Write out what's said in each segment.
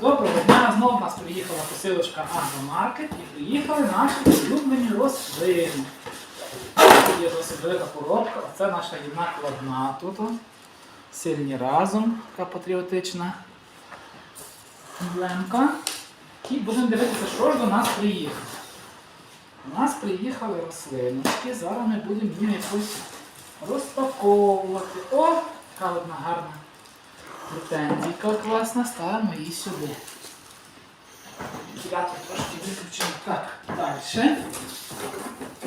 доброго дня. Знову нас приїхала посилочка Агромаркет і приїхали наші улюблені рослини. Тут Є досить велика коробка, а це наша юна кладна тут. Сильні разом, така патріотична емблемка. І будемо дивитися, що ж до нас приїхало. У нас приїхали рослиночки, зараз ми будемо їм якось розпаковувати. О, яка одна гарна претензійка класна, ставимо її сюди. Вентилятор трошки виключимо. Так, далі.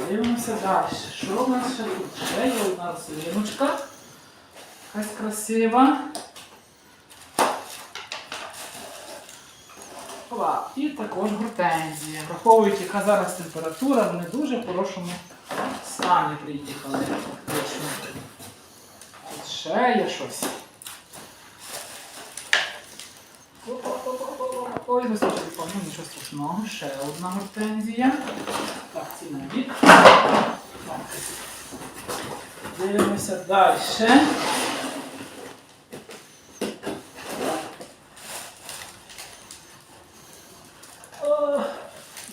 Дивимося далі. Що у нас ще тут? Ще є одна рослиночка. Якась красива. І також гортензія. Враховуючи, яка зараз температура, вони дуже в хорошому стані приїхали. Ще є щось. Ой, височий пану, нічого страшного. Ще одна гортензія. Так, ці на бік. Так. Дивимося далі.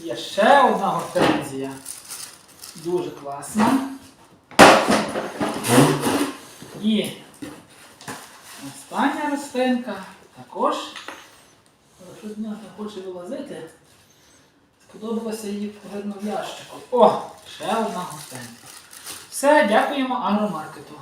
Є ще одна гортензія. Дуже класна. І остання рослинка також. Щось мене хоче вилазити. Сподобалося її видно в ящику. О, ще одна гостинка. Все, дякуємо агромаркету.